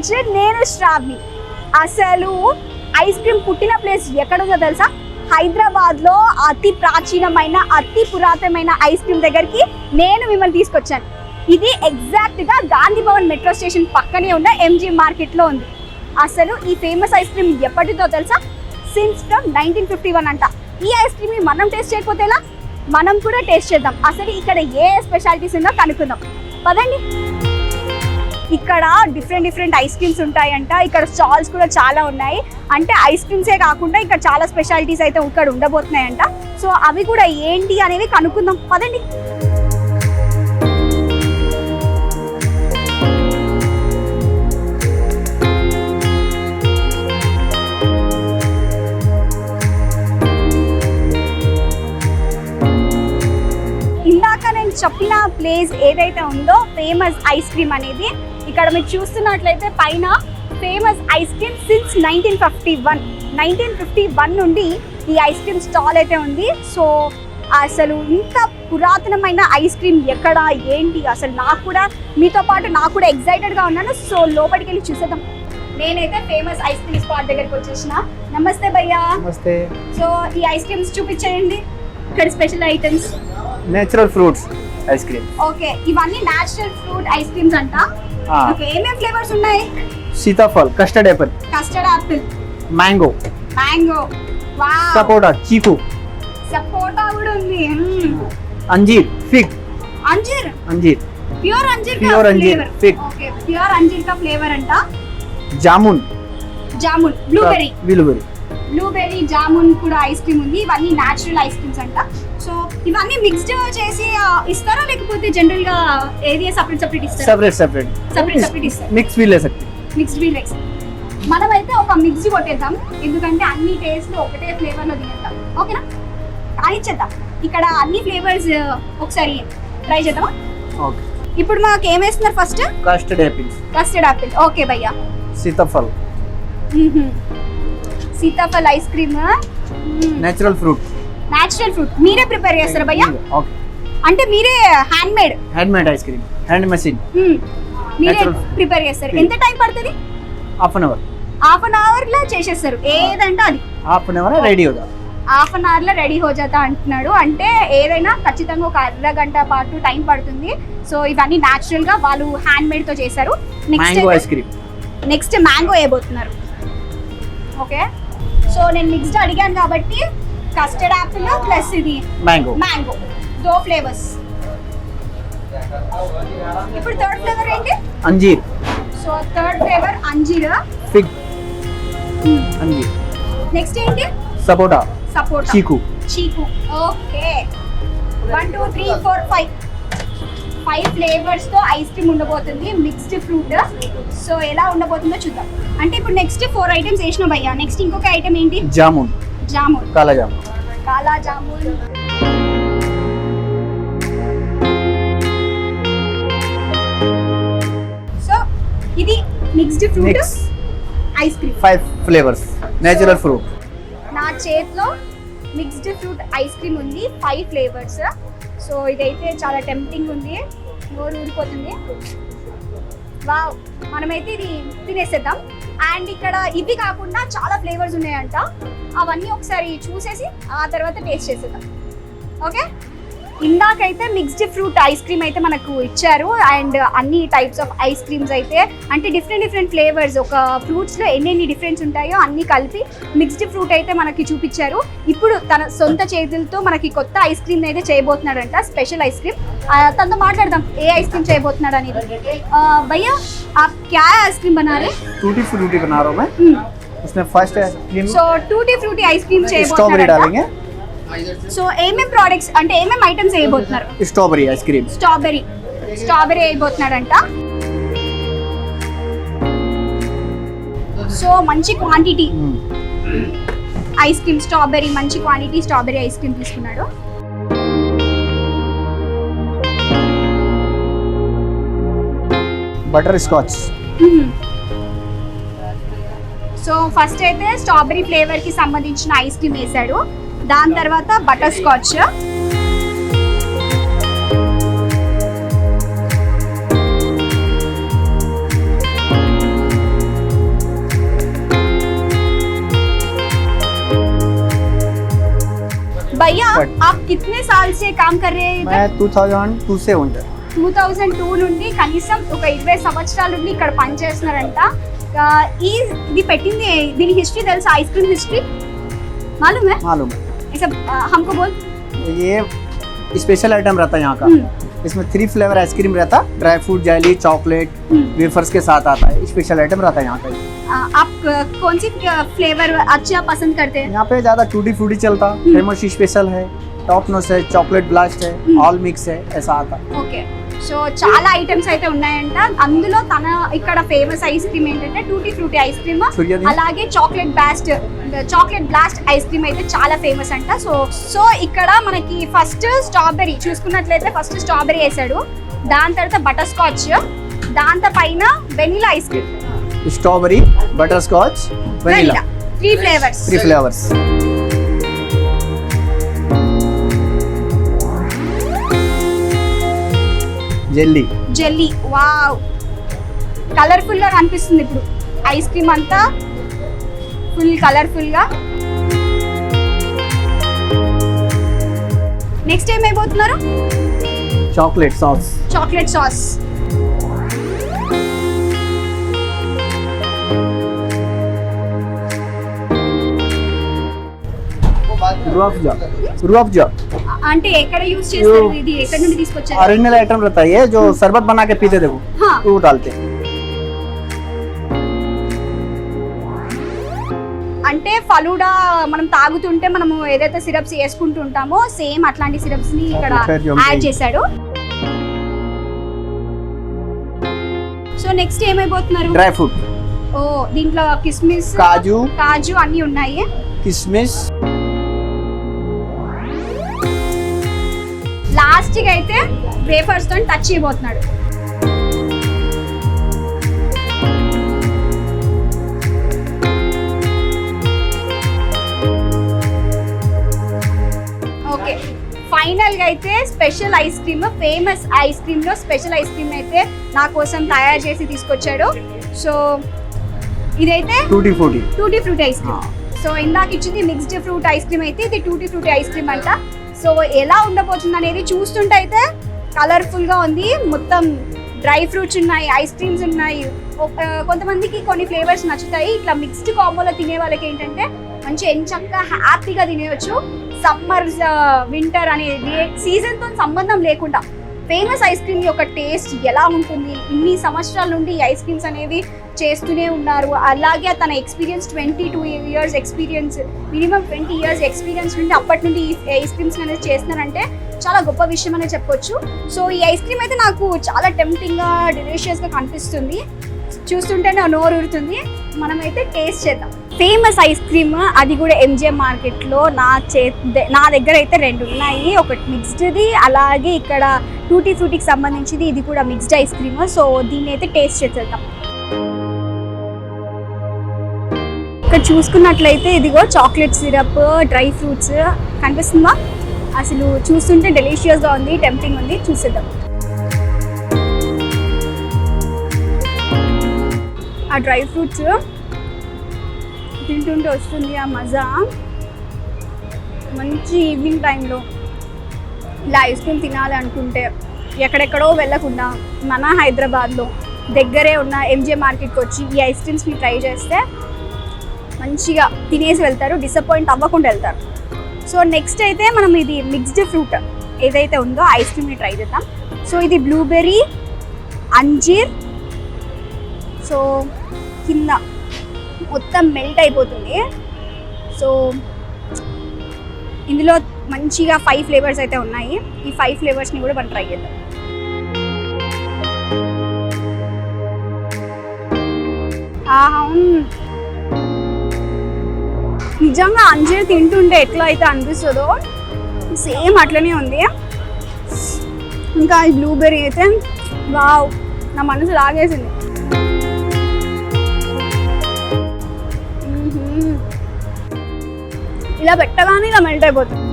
Kitchen నేను శ్రావ్ని. అసలు ice cream పుట్టిన ప్లేస్ ఎక్కడుందో తెలుసా? హైదరాబాద్లో అతి ప్రాచీనమైన అతి పురాతనమైన ఐస్ క్రీమ్ దగ్గరికి నేను మిమ్మల్ని తీసుకొచ్చాను. ఇది ఎగ్జాక్ట్గా గాంధీ భవన్ మెట్రో స్టేషన్ పక్కనే ఉన్న ఎంజీ మార్కెట్లో ఉంది. అసలు ఈ ఫేమస్ ఐస్ క్రీమ్ ఎప్పటిదో తెలుసా? Since from nineteen fifty one అంట. ఈ ఐస్ క్రీమ్ని మనం టేస్ట్ చేయకపోతే ఎలా? మనం కూడా టేస్ట్ చేద్దాం. అసలు ఇక్కడ ఏ స్పెషాలిటీస్ ఉందో కనుక్కుందాం. పదండి. ఇక్కడ డిఫరెంట్ డిఫరెంట్ ఐస్ క్రీమ్స్ ఉంటాయంట. ఇక్కడ స్టాల్స్ కూడా చాలా ఉన్నాయి. అంటే ఐస్ క్రీమ్సే కాకుండా ఇక్కడ చాలా స్పెషాలిటీస్ అయితే ఇక్కడ ఉండబోతున్నాయంట. సో అవి కూడా ఏంటి అనేవి కనుక్కుందాం. పదండి. నేను చెప్పిన ప్లేస్ ఏదైతే ఉందో ఫేమస్ ఐస్ క్రీమ్ అనేది ఇక్కడ మీరు చూస్తున్నట్లయితే పైన famous ice cream since nineteen fifty one nineteen fifty one నుండి ఈ ఐస్ క్రీమ్ స్టాల్ అయితే ఉంది. సో అసలు ఇంత పురాతనమైన ఐస్ క్రీమ్ ఎక్కడ ఏంటి? అసలు నాకు కూడా మీతో పాటు నాకు కూడా ఎక్సైటెడ్గా ఉన్నాను. సో లోపలికి వెళ్ళి చూసేద్దాం. నేనైతే ఫేమస్ ఐస్ క్రీమ్ స్పాట్ దగ్గరికి వచ్చేసిన. నమస్తే భయ్యా. నమస్తే. సో ఈ ఐస్ క్రీమ్స్ చూపించేయండి. ఇక్కడ special items natural fruits ice cream okay ఇవన్నీ నేచురల్ ఫ్రూట్ ఐస్ క్రీమ్స్ అంట. ఏమేం ఫ్లేవర్స్ ఉన్నాయి? Sitaphal custard apple custard apple mango mango wow. Sapota chikoo sapota కూడా ఉంది. Anjeer fig. Anjeer? Anjeer. Pure anjeer Pure anjeer, fig. Okay pure అంజీర్ కా flavour అంట. Jamun. Jamun blueberry. విలువరి. Blueberry jamun కూడా ఐస్ క్రీమ్ ఉంది. ఇవన్నీ నేచురల్ ఐస్ క్రీమ్స్ అంట. సో ఇవన్నీ మిక్స్డ్ చేసి ఇస్తారా? లేకపోతే జనరల్గా ఏది సపరేట్ సపరేట్ ఇస్తారా? సపరేట్ సపరేట్ సపరేట్ సపరేట్ ఇస్తారా? మిక్స్ వీల్ ఎసెక్ట్ మిక్స్డ్ వీల్ ఎసెక్ట్ మనమైతే ఒక మిక్స్ కొట్టేద్దాం. ఎందుకంటే అన్ని టేస్ట్ ఒకటే ఫ్లేవర్లో తినేద్దాం. ఓకేనా? చేద్దాం ఇక్కడ అన్ని ఫ్లేవర్స్ ఒకసారి ట్రై చేద్దామా? ఓకే. ఇప్పుడు మాకు ఏం వేస్తున్నారు first custard apples custard apples okay భయ్యా. Sitaphal Sitaphal ice cream natural fruit natural fruit మీరే ప్రిపేర్ చేస్తారా భయ్యా? ఓకే అంటే మీరే handmade handmade ice cream hand machine మీరే. ప్రిపేర్ చేస్తారు. ఎంత టైం పడుతుంది? Half an hour half an అవర్లో చేసేస్తారు. ఏదంటే అది. హాఫ్ అన్ అవర్ రెడీ होगा హాఫ్ అన్ అవర్లో రెడీ హోజాతా అంటున్నాడు. అంటే ఏదైనా ఖచ్చితంగా ఒక అర్ధగంట పాటు టైం పడుతుంది. సో ఇవన్నీ న్యాచురల్గా వాళ్ళు హ్యాండ్ మేడ్తో చేశారు. Mango ice next cream next mango వేయబోతున్నారు. Okay so నేను మిక్స్డ్ అడిగాను కాబట్టి కస్టర్డ్ యాపిల్ ప్లస్ ఇది. మ్యాంగో మ్యాంగో దో ఫ్లేవర్స్ ఇప్పుడు థర్డ్ ఫ్లేవర్ ఏంటి? అంజీర్. So third flavour అంజీర్. Fig అంజీర్. Next ఏంటి? సపోటా సపోటా చీకు చీకు okay one two three four five five ఫ్లేవర్స్తో ice cream ఉండబోతుంది మిక్స్డ్ ఫ్రూట్ సో ఎలా ఉండబోతుందో చూద్దాం. అంటే ఇప్పుడు నెక్స్ట్ ఫోర్ ఐటమ్స్ వేసిన భయ్యా నెక్స్ట్ ఇంకొక ఐటమ్ ఏంటి? జామున్ జామున్ కాలా జామున్ కాలా జామున్ సో ఇది mixed fruit ice cream five flavours natural fruit నా చేతిలో మిక్స్డ్ ఫ్రూట్ ఐస్ క్రీమ్ ఉంది. ఫైవ్ ఫ్లేవర్స్ సో ఇదైతే చాలా టెంప్టింగ్ ఉంది. నోరు ఊడిపోతుంది వావ్ మనమైతే ఇది తినేసేద్దాం. అండ్ ఇక్కడ ఇవి కాకుండా చాలా ఫ్లేవర్స్ ఉన్నాయంట. అవన్నీ ఒకసారి చూసేసి ఆ తర్వాత టేస్ట్ చేసేద్దాం. ఓకే ఇందాకైతే మిక్స్డ్ ఫ్రూట్ ఐస్ క్రీమ్ అయితే మనకు ఇచ్చారు. అండ్ అన్ని టైప్స్ ఆఫ్ ఐస్ క్రీమ్స్ అయితే అంటే డిఫరెంట్ డిఫరెంట్ ఫ్లేవర్స్ ఒక ఫ్రూట్స్లో ఎన్నెన్ని డిఫరెన్స్ ఉంటాయో అన్నీ కలిపి మిక్స్డ్ ఫ్రూట్ అయితే మనకి చూపించారు. ఇప్పుడు తన సొంత చేతులతో మనకి కొత్త ఐస్ క్రీమ్ అయితే చేయబోతున్నాడంట స్పెషల్ ఐస్ క్రీమ్ తనతో మాట్లాడదాం ఏ ఐస్ క్రీమ్ చేయబోతున్నాడు అనేది. భయ్యా आप क्या आइसक्रीम बना रहे टूटी फ्रूटी बना रहा हूँ मैं उसमें first ice cream so tutti frutti ice cream strawberry చేయబోతున్నాడు डालेंगे సో ఏమేం ప్రోడక్ట్స్ అంటే ఏమేం items వేయబోతున్నారు strawberry ice cream strawberry strawberry వేయబోతున్నాడంట so మంచి క్వాంటిటీ ఐస్ క్రీమ్ స్ట్రాబెరీ మంచి క్వాంటిటీ స్ట్రాబెరీ ఐస్ క్రీమ్ తీసుకున్నాడు butterscotch so first strawberry flavour की संबंधी ऐस क्रीम वैसा दा तर बटर स्कॉच भैया आप कितने साल से काम कर रहे हैं मैं 2002 से हूँ इधर। టూ థౌజండ్ టూ నుండి కనీసం ఒక ఇరవై సంవత్సరాల నుండి ఇక్కడ పనిచేస్తున్నారంట ఆ, ఈ ఇది పెట్టింది దీని హిస్టరీ తెలుసా ఐస్ క్రీమ్ హిస్టరీ मालूम है मालूम है ऐसा आ, हमको बोल ये स्पेशल आइटम रहता है यहाँ का हम्म, इसमें थ्री फ्लेवर आइसक्रीम रहता dry fruit jelly chocolate hmm. Wafers के साथ आता है स्पेशल आइटम रहता है यहाँ का ये। आ, आप आ, कौन सी फ्लेवर अच्छा पसंद करते हैं यहाँ पे ज़्यादा टूटी फ्रूटी चलता हम्म। फेमस स्पेशल है टॉप नोस है चॉकलेट ब्लास्ट है हम्म। ऑल मिक्स है ऐसा आता है ఓకే సో చాలా ఐటమ్స్ అయితే ఉన్నాయంట అందులో తన ఇక్కడ ఫేమస్ ఐస్ క్రీమ్ ఏంటంటే టూటీ ఫ్రూటీ ఐస్ క్రీమ్ సూర్యది? అలాగే chocolate blast chocolate blast ice cream అయితే చాలా ఫేమస్ అంట సో సో ఇక్కడ మనకి ఫస్ట్ స్ట్రాబెరీ చూసుకున్నట్లయితే ఫస్ట్ స్ట్రాబెరీ వేసాడు దాని తర్వాత బటర్ స్కాచ్ దాంతో పైన vanilla ice cream strawberry butterscotch vanilla three flavours three flavours jelly. Jelly. Wow. కలర్ఫుల్గా కనిపిస్తుంది ఇప్పుడు. ఐస్ క్రీమ్ అంతా ఫుల్ కలర్ఫుల్గా నెక్స్ట్ ఏమైపోతున్నారు chocolate sauce. Chocolate sauce. Rooh Afza Rooh Afza అంటే ఎక్కడ యూజ్ చేస్తారు ఇది ఎక్కడ నుండి తీసుకొచ్చారు ओरिजिनल आइटम रहता है ये जो शरबत बना के पीते देखो हाँ। वो डालते हैं అంటే ఫలూడా మనం తాగుతుంటే మనము ఏదైతే సిరప్స్ వేసుకుంటూ ఉంటామో సేమ్ అట్లాంటి సిరప్స్ ని ఇక్కడ Okay, sir, యాడ్ okay. చేశాడు సో నెక్స్ట్ ఏమైపోతున్నారు ड्राई फ्रूट ఓ దీంట్లో కిస్మిస్ काजू కాజు అన్ని ఉన్నాయి किशमिश లాస్ట్కి అయితే వేఫర్స్తో టచ్ చేయబోతున్నాడు. ఓకే. ఫైనల్గా అయితే special ice cream famous ice క్రీమ్లో special ice cream అయితే నా కోసం తయారు చేసి తీసుకొచ్చాడు. సో ఇదైతే tutti frutti tutti fruit ice cream. So ఇందాక ఇచ్చింది మిక్స్డ్ ఫ్రూట్ ఐస్ క్రీమ్ అయితే ఇది టూటీ ఫ్రూట్ ఐస్ క్రీమ్ అంట. సో ఎలా ఉండబోతుంది అనేది చూస్తుంటే అయితే కలర్ఫుల్గా ఉంది. మొత్తం డ్రై ఫ్రూట్స్ ఉన్నాయి ఐస్ క్రీమ్స్ ఉన్నాయి. కొంతమందికి కొన్ని ఫ్లేవర్స్ నచ్చుతాయి. ఇట్లా మిక్స్డ్ కాంబోలో తినే వాళ్ళకి ఏంటంటే మంచి ఎంచక్క హ్యాపీగా తినేయచ్చు. సమ్మర్ వింటర్ అనేది సీజన్తో సంబంధం లేకుండా ఫేమస్ ఐస్ క్రీమ్ యొక్క టేస్ట్ ఎలా ఉంటుంది? ఇన్ని సంవత్సరాల నుండి ఈ ఐస్ క్రీమ్స్ అనేవి చేస్తూనే ఉన్నారు. అలాగే తన experience twenty two years experience minimum twenty years experience నుండి అప్పటి నుండి ఈ ఐస్ క్రీమ్స్ అనేది చేస్తున్నారంటే చాలా గొప్ప విషయం అనే చెప్పొచ్చు. సో ఈ ఐస్ క్రీమ్ అయితే నాకు చాలా టెంప్టింగ్గా డెలిషియస్గా కనిపిస్తుంది. చూస్తుంటేనే నోరు ఊరుతుంది. మనమైతే టేస్ట్ చేద్దాం. ఫేమస్ ఐస్ క్రీమ్ అది కూడా ఎంజిఎం మార్కెట్లో నా చే నా దగ్గర అయితే రెండు ఉన్నాయి. ఒకటి మిక్స్డ్ది అలాగే ఇక్కడ టూటీ ఫ్రూటీకి సంబంధించింది ఇది కూడా మిక్స్డ్ ఐస్ క్రీమ్ సో దీన్ని అయితే టేస్ట్ చేసేద్దాం. ఇక్కడ చూసుకున్నట్లయితే ఇదిగో చాక్లెట్ సిరప్ డ్రై ఫ్రూట్స్ కనిపిస్తుందా? అసలు చూస్తుంటే డెలిషియస్గా ఉంది టెంప్టింగ్ ఉంది చూసేద్దాం. ఆ డ్రై ఫ్రూట్స్ తింటుంటే వస్తుంది ఆ మజా. మంచి ఈవినింగ్ టైంలో ఇలా ఐస్ క్రీమ్ తినాలి అనుకుంటే ఎక్కడెక్కడో వెళ్ళకుండా మన హైదరాబాద్లో దగ్గరే ఉన్న ఎంజే మార్కెట్కి వచ్చి ఈ ఐస్ క్రీమ్స్ని ట్రై చేస్తే మంచిగా తినేసి వెళ్తారు డిసప్పాయింట్ అవ్వకుండా వెళ్తారు. సో నెక్స్ట్ అయితే మనం ఇది మిక్స్డ్ ఫ్రూట్ ఏదైతే ఉందో ఐస్ క్రీమ్ని ట్రై చేద్దాం. సో ఇది బ్లూబెర్రీ అంజీర్. సో కింద మొత్తం మెల్ట్ అయిపోతుంది. సో ఇందులో మంచిగా ఫైవ్ ఫ్లేవర్స్ అయితే ఉన్నాయి. ఈ ఫైవ్ ఫ్లేవర్స్ని కూడా మనం ట్రై చేద్దాం. ఆహా నిజంగా అంజీర్ తింటుంటే ఎట్లా అయితే అనిపిస్తుందో సేమ్ అట్లనే ఉంది. ఇంకా ఈ బ్లూబెర్రీ అయితే వావ్ నా మనసు లాగేసింది. ఇలా పెట్టగానే ఇలా మెల్ట్ అయిపోతుంది.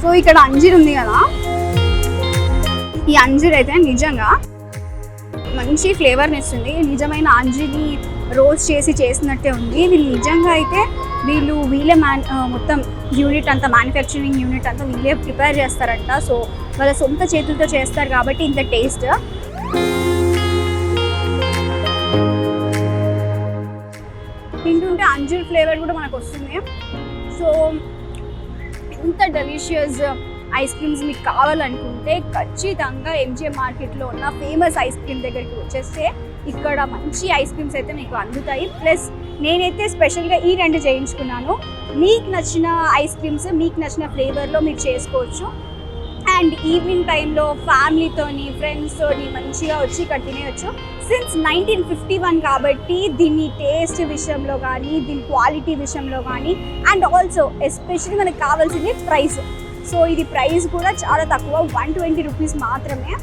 సో ఇక్కడ అంజీర్ ఉంది కదా? ఈ అంజీర్ అయితే నిజంగా మంచి ఫ్లేవర్ని ఇస్తుంది నిజమైన అంజీర్ని రోస్ట్ చేసి చేసినట్టే ఉంది. వీళ్ళు నిజంగా అయితే వీళ్ళు వీళ్ళే మ్యాన్ మొత్తం యూనిట్ అంతా మ్యానుఫ్యాక్చరింగ్ యూనిట్ అంతా వీళ్ళే ప్రిపేర్ చేస్తారంట. సో వాళ్ళ సొంత చేతులతో చేస్తారు కాబట్టి ఇంత టేస్ట్ తింటుంటే అంజూర్ ఫ్లేవర్ కూడా మనకు వస్తుంది. సో ఎంత డెలిషియస్ ఐస్ క్రీమ్స్ మీకు కావాలనుకుంటే ఖచ్చితంగా ఎంజే మార్కెట్లో ఉన్న ఫేమస్ ఐస్ క్రీమ్ దగ్గరికి వచ్చేస్తే ఇక్కడ మంచి ఐస్ క్రీమ్స్ అయితే మీకు అందుతాయి. ప్లస్ నేనైతే స్పెషల్గా ఈ రెండు చేయించుకున్నాను. మీకు నచ్చిన ఐస్ క్రీమ్స్ మీకు నచ్చిన ఫ్లేవర్లో మీరు చేసుకోవచ్చు. అండ్ ఈవినింగ్ టైంలో ఫ్యామిలీతోని ఫ్రెండ్స్తోని మంచిగా వచ్చి ఇక్కడ తినేయచ్చు. సిన్స్ నైన్టీన్ ఫిఫ్టీ వన్ కాబట్టి దీని టేస్ట్ విషయంలో కానీ దీని క్వాలిటీ విషయంలో కానీ అండ్ ఆల్సో ఎస్పెషల్లీ మనకు కావాల్సింది ప్రైస్. సో ఇది ప్రైస్ కూడా చాలా తక్కువ వన్ ట్వంటీ రూపీస్ మాత్రమే.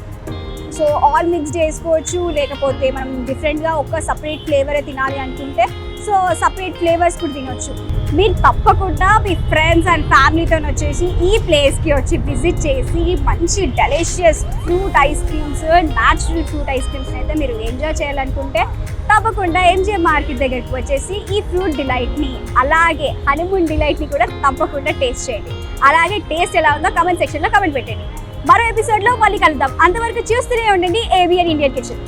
సో ఆల్ మిక్స్ చేసుకోవచ్చు లేకపోతే మనం డిఫరెంట్గా ఒక సపరేట్ ఫ్లేవరే తినాలి అనుకుంటే సో సపరేట్ ఫ్లేవర్స్ కూడా తినొచ్చు. మీరు తప్పకుండా మీ ఫ్రెండ్స్ అండ్ ఫ్యామిలీతో వచ్చేసి ఈ ప్లేస్కి వచ్చి విజిట్ చేసి మంచి delicious fruit ice creams natural fruit ice creams అయితే మీరు ఎంజాయ్ చేయాలనుకుంటే తప్పకుండా ఎంజిఎం మార్కెట్ దగ్గరికి వచ్చేసి ఈ ఫ్రూట్ డిలైట్ని అలాగే హనీమూన్ డిలైట్ని కూడా తప్పకుండా టేస్ట్ చేయండి. అలాగే టేస్ట్ ఎలా ఉందో కమెంట్ సెక్షన్లో కమెంట్ పెట్టండి. మరో ఎపిసోడ్లో మళ్ళీ కలుద్దాం. అంతవరకు చూస్తూనే ఉండండి ఏబిఎన్ ఇండియన్ కిచెన్